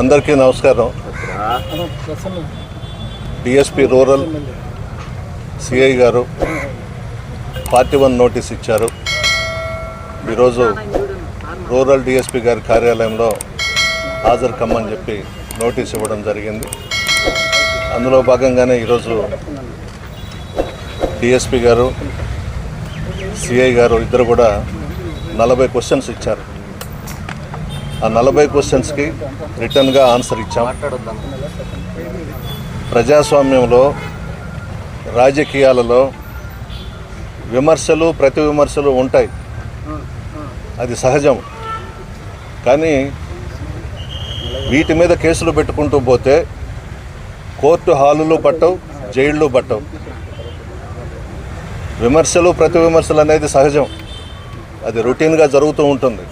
అందరికీ నమస్కారం. DSP rural CI గారు పార్టీ వన్ నోటీస్ ఇచ్చారు. ఈరోజు రూరల్ డిఎస్పి గారి కార్యాలయంలో హాజరు కమ్మని చెప్పి నోటీస్ ఇవ్వడం జరిగింది. అందులో భాగంగానే ఈరోజు డిఎస్పి గారు సిఐ గారు ఇద్దరు కూడా నలభై క్వశ్చన్స్ ఇచ్చారు. ఆ నలభై క్వశ్చన్స్కి రిటర్న్గా ఆన్సర్ ఇచ్చాం. ప్రజాస్వామ్యంలో రాజకీయాలలో విమర్శలు ప్రతి విమర్శలు ఉంటాయి. అది సహజం. కానీ వీటి మీద కేసులు పెట్టుకుంటూ పోతే కోర్టు హాలులు పట్టవు జైళ్ళు పట్టవు. విమర్శలు ప్రతి విమర్శలు అనేది సహజం. అది రొటీన్గా జరుగుతూ ఉంటుంది.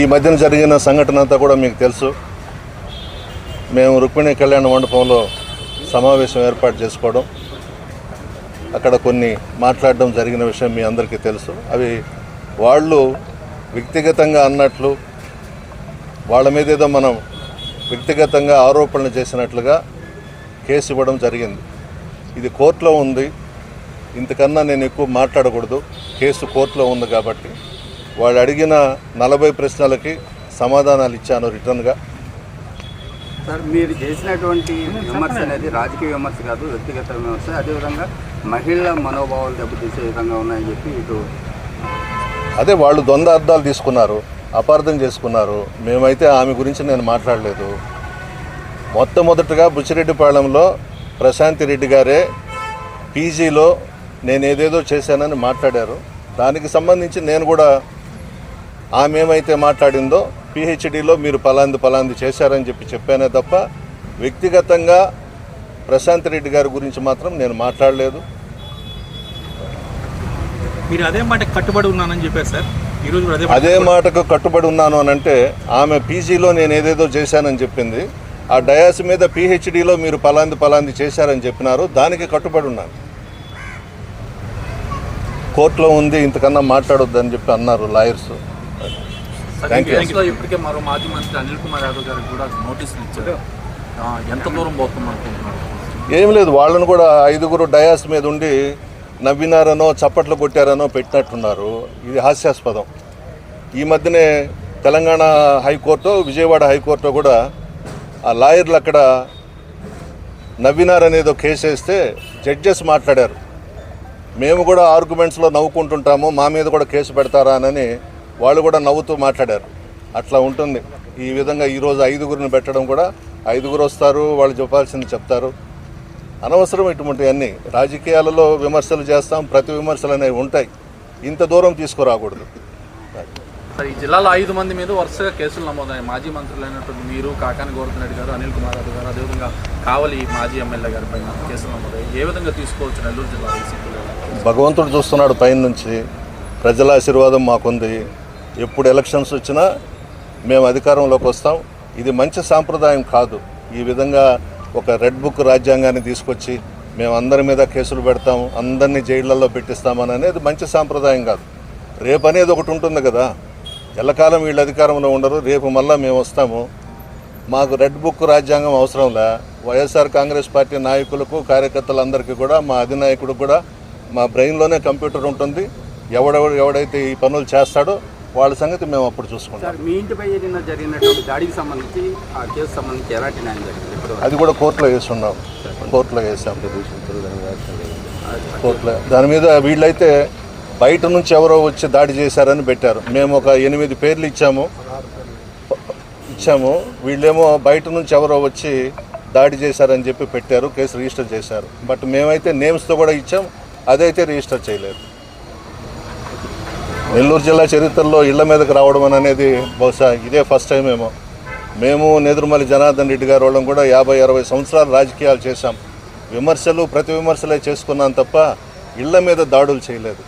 ఈ మధ్యన జరిగిన సంఘటన అంతా కూడా మీకు తెలుసు. మేము రుక్మిణి కళ్యాణ మండపంలో సమావేశం ఏర్పాటు చేసుకోవడం అక్కడ కొన్ని మాట్లాడడం జరిగిన విషయం మీ అందరికీ తెలుసు. అవి వాళ్ళు వ్యక్తిగతంగా అన్నట్లు వాళ్ళ మీద ఏదో మనం వ్యక్తిగతంగా ఆరోపణలు చేసినట్లుగా కేసు ఇవ్వడం జరిగింది. ఇది కోర్టులో ఉంది. ఇంతకన్నా నేను ఎక్కువ మాట్లాడకూడదు. కేసు కోర్టులో ఉంది కాబట్టి. వాళ్ళు అడిగిన నలభై ప్రశ్నలకి సమాధానాలు ఇచ్చాను రిటర్న్గా. సార్ మీరు చేసినటువంటి విమర్శ అనేది రాజకీయ విమర్శ కాదు వ్యక్తిగత విమర్శ. అదేవిధంగా మహిళల మనోభావాలు దెబ్బతీసే విధంగా ఉన్నాయని చెప్పి ఇటు అదే వాళ్ళు ద్వంద్వ అర్థాలు తీసుకున్నారు అపార్థం చేసుకున్నారు. మేమైతే ఆమె గురించి నేను మాట్లాడలేదు. మొట్టమొదటగా బుచ్చిరెడ్డిపాళెంలో ప్రశాంతి రెడ్డి గారే పీజీలో నేను ఏదేదో చేశానని మాట్లాడారు. దానికి సంబంధించి నేను కూడా ఆమె ఏమైతే మాట్లాడిందో పిహెచ్డిలో మీరు పలాంది పలాంది చేశారని చెప్పి చెప్పానే తప్ప వ్యక్తిగతంగా ప్రశాంత్ రెడ్డి గారి గురించి మాత్రం నేను మాట్లాడలేదు. మీరు అదే మాట కట్టుబడి ఉన్నానని చెప్పారు సార్. ఈరోజు అదే మాటకు కట్టుబడి ఉన్నాను అని అంటే ఆమె పీజీలో నేను ఏదేదో చేశానని చెప్పింది. ఆ డయాస్ మీద పిహెచ్డిలో మీరు పలాంది పలాంది చేశారని చెప్పినారు. దానికి కట్టుబడి ఉన్నాను. కోర్టులో ఉంది ఇంతకన్నా మాట్లాడొద్దని చెప్పి అన్నారు లాయర్స్. ఇప్పటికే మరో మాజీ మంత్రి అనిల్ కుమార్ యాదవ్ గారికి కూడా నోటీసులు ఇచ్చారు. ఎంత దూరం పోతుంది అనుకుంటున్నారు? ఏం లేదు వాళ్ళను కూడా ఐదుగురు డయాస్ మీద ఉండి నవ్వినారనో చప్పట్లు కొట్టారనో పెట్టినట్టున్నారు. ఇది హాస్యాస్పదం. ఈ మధ్యనే తెలంగాణ హైకోర్టు విజయవాడ హైకోర్టు కూడా ఆ లాయర్లు అక్కడ నవ్వినారనేదో కేసు వేస్తే జడ్జెస్ మాట్లాడారు. మేము కూడా ఆర్గ్యుమెంట్స్లో నవ్వుకుంటుంటాము మా మీద కూడా కేసు పెడతారా అని వాళ్ళు కూడా నవ్వుతూ మాట్లాడారు. అట్లా ఉంటుంది. ఈ విధంగా ఈరోజు ఐదుగురిని పెట్టడం కూడా ఐదుగురు వస్తారు వాళ్ళు చెప్పాల్సింది చెప్తారు. అనవసరం ఇటువంటివన్నీ రాజకీయాలలో విమర్శలు చేస్తాం ప్రతి విమర్శలు అనేవి ఉంటాయి. ఇంత దూరం తీసుకురాకూడదు. సార్ ఈ జిల్లాలో ఐదు మంది మీద వరుసగా కేసులు నమోదయ్యాయి. మాజీ మంత్రులైనటువంటి మీరు కాకాని గోవర్ధన్ గారు అనిల్ కుమార్ యాదవ్ గారు అదేవిధంగా కావలి మాజీ ఎమ్మెల్యే గారి పైన కేసులు నమోదయ్యాయి. ఏ విధంగా తీసుకోవచ్చు నెల్లూరు జిల్లా భగవంతుడు చూస్తున్నాడు పైన నుంచి ప్రజల ఆశీర్వాదం మాకుంది. ఎప్పుడు ఎలక్షన్స్ వచ్చినా మేము అధికారంలోకి వస్తాం. ఇది మంచి సాంప్రదాయం కాదు. ఈ విధంగా ఒక రెడ్ బుక్ రాజ్యాంగాన్ని తీసుకొచ్చి మేము అందరి మీద కేసులు పెడతాం అందరినీ జైళ్ళలో పెట్టిస్తామని అనేది మంచి సాంప్రదాయం కాదు. రేపు అనేది ఒకటి ఉంటుంది కదా. ఎల్లకాలం వీళ్ళు అధికారంలో ఉండరు. రేపు మళ్ళీ మేము వస్తాము. మాకు రెడ్ బుక్ రాజ్యాంగం అవసరంలా వైఎస్ఆర్ కాంగ్రెస్ పార్టీ నాయకులకు కార్యకర్తలందరికీ కూడా మా అధినాయకుడు కూడా మా బ్రెయిన్లోనే కంప్యూటర్ ఉంటుంది. ఎవడెవడు ఎవడైతే ఈ పనులు చేస్తాడో వాళ్ళ సంగతి మేము అప్పుడు చూసుకుంటాం. మీ ఇంటిపై నిన్న జరిగినటువంటి దాడికి సంబంధించి ఆ కేసు సంబంధించి ఎలాంటి న్యాయం జరిగింది? అది కూడా కోర్టులో వేస్తున్నాం. కోర్టులో వేసాం. కోర్టులో దాని మీద వీళ్ళైతే బయట నుంచి ఎవరో వచ్చి దాడి చేశారని పెట్టారు. మేము ఒక ఎనిమిది పేర్లు ఇచ్చాము. ఇచ్చాము. వీళ్ళేమో బయట నుంచి ఎవరో వచ్చి దాడి చేశారని చెప్పి పెట్టారు. కేసు రిజిస్టర్ చేశారు. బట్ మేమైతే నేమ్స్తో కూడా ఇచ్చాం. అదైతే రిజిస్టర్ చేయలేదు. నెల్లూరు జిల్లా చరిత్రలో ఇళ్ళ మీదకి రావడం అనేది బహుశా ఇదే ఫస్ట్ టైం ఏమో. మేము నేదురుమలి జనార్దన్ రెడ్డి గారు వాళ్ళం కూడా యాభై అరవై సంవత్సరాలు రాజకీయాలు చేశాం. విమర్శలు ప్రతి విమర్శలే చేసుకున్నాం తప్ప ఇళ్ళ మీద దాడులు చేయలేదు.